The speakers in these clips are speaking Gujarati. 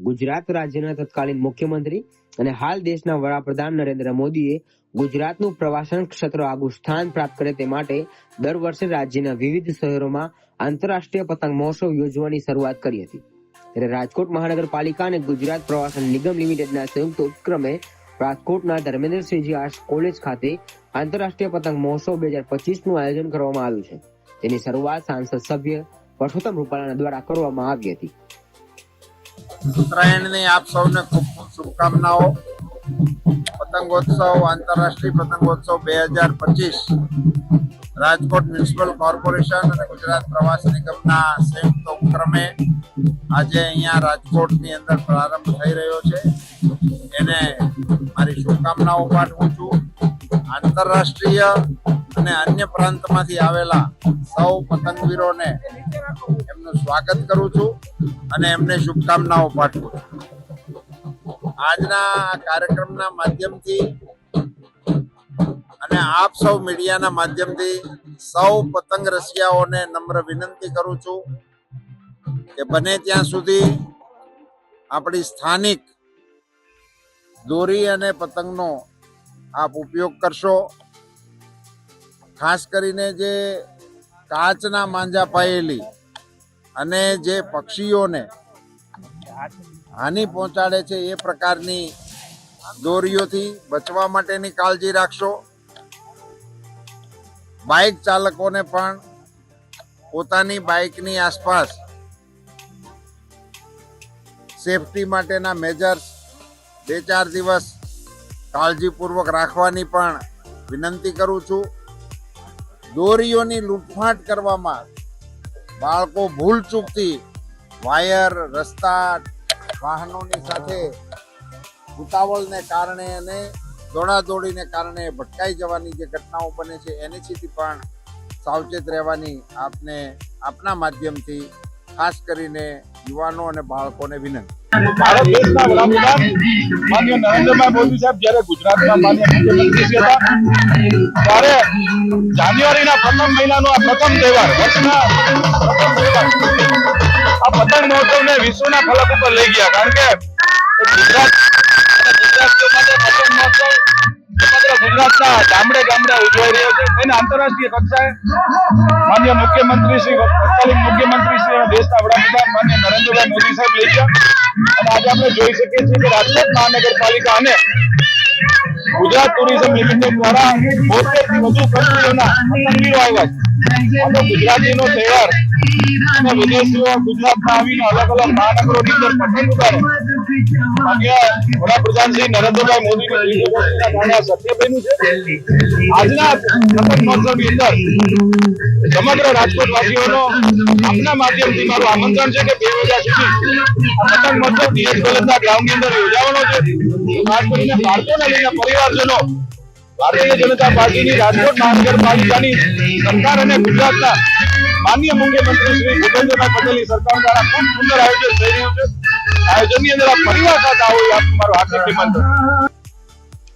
ગુજરાત રાજ્યના તત્કાલીન મુખ્યમંત્રી અને હાલ દેશના વડાપ્રધાન નરેન્દ્ર મોદીએ ગુજરાતનું પ્રવાસન ક્ષેત્ર આગું સ્થાન પ્રાપ્ત કરે તે માટે દર વર્ષે રાજ્યના વિવિધ શહેરોમાં આંતરરાષ્ટ્રીય પતંગ મહોત્સવ યોજવાની શરૂઆત કરી હતી. ત્યારે રાજકોટ મહાનગરપાલિકા અને ગુજરાત પ્રવાસન નિગમ લિમિટેડના સંયુક્ત ઉપક્રમે રાજકોટના ધર્મેન્દ્રસિંહજી આર્ટસ કોલેજ ખાતે આંતરરાષ્ટ્રીય પતંગ મહોત્સવ બે હજાર પચીસનું આયોજન કરવામાં આવ્યું છે. તેની શરૂઆત સાંસદ સભ્ય પરસોત્તમ રૂપાલાના દ્વારા કરવામાં આવી હતી. ઉત્તરાયણની આપ સૌને ખૂબ ખૂબ શુભકામનાઓ. પતંગોત્સવ, આંતરરાષ્ટ્રીય પતંગોત્સવ બે હજાર પચીસ. રાજકોટ મ્યુનિસિપલ કોર્પોરેશન અને ગુજરાત પ્રવાસ નિગમના સંયુક્ત ઉપક્રમે આજે અહીંયા રાજકોટની અંદર પ્રારંભ થઈ રહ્યો છે. એને મારી શુભકામનાઓ પાઠવું છું. આંતરરાષ્ટ્રીય અને અન્ય પ્રાંતમાંથી આવેલા સૌ પતંગવીરોને એમનું સ્વાગત કરું છું અને એમને શુભકામનાઓ પાઠવું છું. આજના આ કાર્યક્રમના માધ્યમથી અને આપ સૌ મીડિયાના માધ્યમથી સૌ પતંગ રસિયાઓને નમ્ર વિનંતી કરું છું કે બને ત્યાં સુધી આપણી સ્થાનિક દોરી અને પતંગનો આપ ઉપયોગ કરશો. ખાસ કરીને જે કાચના માંજા પાયેલી અને જે પક્ષીઓને હાનિ પહોંચાડે છે એ પ્રકારની દોરીઓથી બચવા માટેની કાળજી રાખશો. બાઇક ચાલકોને પણ પોતાની બાઇકની આસપાસ સેફટી માટેના મેજર્સ બે ચાર દિવસ કાળજીપૂર્વક રાખવાની પણ વિનંતી કરું છું. દોરીઓની લૂંટફાટ કરવામાં બાળકો ભૂલ ચૂકથી વાયર, રસ્તા, વાહનોની સાથે ઉતાવળને કારણે અને દોડાદોડીને કારણે ભટકાઈ જવાની જે ઘટનાઓ બને છે એનીથી પણ સાવચેત રહેવાની આપને આપના માધ્યમથી ખાસ કરીને યુવાનો અને બાળકોને વિનંતી. ભારત વિશ્વના ફલક ઉપર લઈ ગયા. કારણ કે ગુજરાત ગુજરાતીઓ માટે ગુજરાતના ગામડે ગામડે ઉજવાઈ રહ્યો છે. એને આંતરરાષ્ટ્રીય કક્ષાએ માન્ય મુખ્યમંત્રી શ્રી મુખ્યમંત્રી શ્રી દેશના વડાપ્રધાન માન્ય નરેન્દ્રભાઈ મોદી સાહેબ લઈ ગયા. અને આજે આપણે જોઈ શકીએ છીએ કે રાજકોટ મહાનગરપાલિકા અને ગુજરાત ટુરિઝમ લિમિટેડ દ્વારા બોતેરથી વધુ કંપનીઓના મંદિરો આવ્યા છે. ગુજરાતીનો તહેવાર અને વિદેશીઓ ગુજરાતમાં આવીને અલગ અલગ મહાનગરોની અંદર પતંગ માન્ય વડાપ્રધાન શ્રી નરેન્દ્રભાઈ આપના માધ્યમથી મારું આમંત્રણ છે કે બે વાગ્યા સુધી પતંગ મહોત્સવ ડીએસ કોલેજના ગ્રાઉન્ડની અંદર યોજાવાનો છે. પરિવારજનો, ભારતીય જનતા પાર્ટીની રાજકોટ મહાનગરપાલિકાની સરકાર અને ગુજરાતના માન્ય મુખ્યમંત્રી શ્રી ભૂપેન્દ્રભાઈ પટેલની સરકાર દ્વારા ખૂબ સુંદર આયોજન થઈ રહ્યું છે. આયોજનની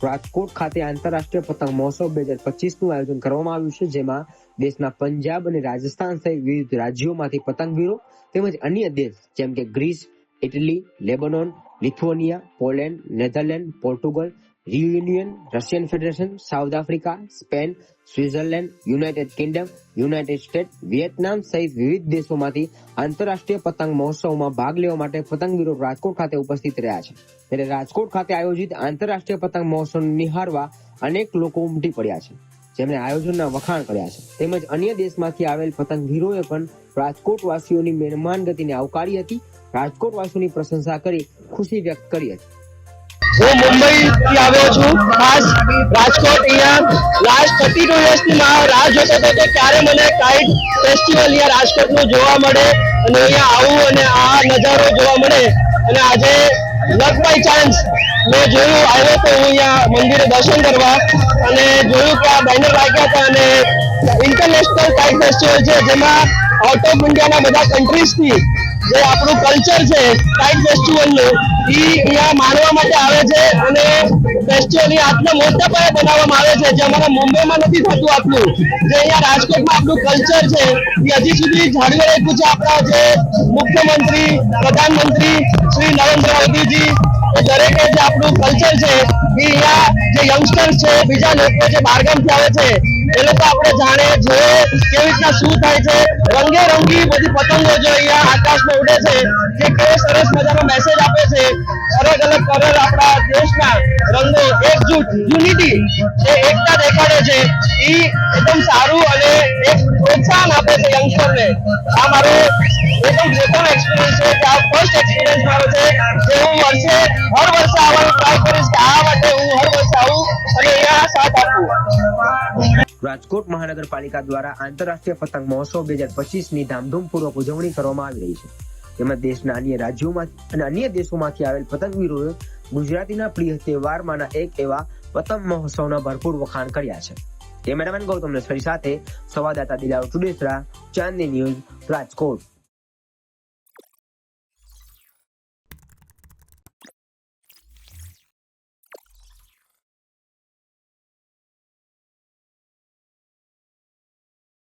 રાજકોટ ખાતે આંતરરાષ્ટ્રીય પતંગ મહોત્સવ બે હજાર પચીસનું આયોજન કરવામાં આવ્યું છે, જેમાં દેશના પંજાબ અને રાજસ્થાન સહિત વિવિધ રાજ્યોમાંથી પતંગવીરો તેમજ અન્ય દેશ, જેમ કે Greece, Italy, Lebanon, Lithuania, Poland, Netherland, Portugal union Russian federation South Africa Spain Switzerland United Kingdom United State Vietnam સહિત વિવિધ દેશોમાંથી આંતરરાષ્ટ્રીય પતંગ મહોત્સવમાં ભાગ લેવા માટે પતંગવીરો રાજકોટ ખાતે ઉપસ્થિત રહ્યા છે. ત્યારે રાજકોટ ખાતે આયોજિત આંતરરાષ્ટ્રીય પતંગ મહોત્સવ નિહાળવા અનેક લોકો ઉમટી પડ્યા છે. જેમણે આયોજનના વખાણ કર્યા છે. તેમજ અન્ય દેશમાંથી આવેલ પતંગવીરોએ પણ રાજકોટ વાસીઓની મહેમાન ગતિને આવકારી હતી. રાજકોટ વાસીઓની પ્રશંસા કરી, ખુશી વ્યક્ત કરી હતી. હું મુંબઈ થી આવ્યો છું. ખાસ રાજકોટ અહીંયા લાસ્ટ થર્ટી ટુ યર્સથી મારો રાહ જોતો હતો કે ક્યારે મને કાઇટ ફેસ્ટિવલ અહીંયા રાજકોટનું જોવા મળે અને અહીંયા આવું અને આ નજારો જોવા મળે. અને આજે લક બાય ચાન્સ મેં જોયું, આવ્યો તો હું અહીંયા મંદિરે દર્શન કરવા અને જોયું કે આ બેનર લાગ્યા હતા અને ઇન્ટરનેશનલ કાઇટ ફેસ્ટિવલ છે જેમાં આઉટ ઓફ ઇન્ડિયાના બધા કન્ટ્રીઝથી જે આપણું કલ્ચર છે કાઇટ ફેસ્ટિવલનું એ અહીંયા માનવા માટે આવે છે અને ફેસ્ટિવલ આટલા મોટા પાયે બનાવવામાં આવે છે. જે અમારા મુંબઈમાં નથી થતું આટલું. જે અહીંયા રાજકોટમાં આપણું કલ્ચર છે એ હજી સુધી જાળવી રાખ્યું છે આપણા જે મુખ્યમંત્રી, પ્રધાનમંત્રી શ્રી નરેન્દ્ર મોદીજી દરેકે જે આપણું કલ્ચર છે એ અહીંયા જે યંગસ્ટર્સ છે, બીજા લોકો જે બહારગામથી આવે છે એ લોકો આપણે જાણે છે કેવી રીતના શું થાય છે. રંગે રંગી બધી પતંગો જે અહીંયા આકાશમાં ઉડે છે, જે કેવો સરસ મજાનો મેસેજ આપે છે. અલગ અલગ કલર આપણા દેશના રંગો એકજૂટ યુનિટી જે એકતા દેખાડે છે. એ એકદમ સારું અને એક પ્રોત્સાહન આપે છે યંગસ્ટરને આ મારો એકદમ પ્રથમ એક્સપિરિયન્સ છે કે આ ફર્સ્ટ એક્સપિરિયન્સ મારો છે, જે હું વર્ષે, હર વર્ષે આવવાનું ટ્રાય કરીશ કે આ માટે હું હર વર્ષે આવું રાજકોટ મહાનગરપાલિકા દ્વારા આંતરરાષ્ટ્રીય પતંગ મહોત્સવ બે હજાર પચીસની ધામધૂમપૂર્વક ઉજવણી કરવામાં આવી રહી છે. તેમાં દેશના અન્ય રાજ્યોમાં અને અન્ય દેશોમાંથી આવેલ પતંગવીરોએ ગુજરાતીના પ્રિય તહેવારમાંના એક એવા પતંગ મહોત્સવના ભરપૂર વખાણ કર્યા છે. કેમેરામેન ગૌતમ નસરી સાથે સંવાદદાતા દિલાવ ચુડેસરા ચાંદની ન્યૂઝ, રાજકોટ.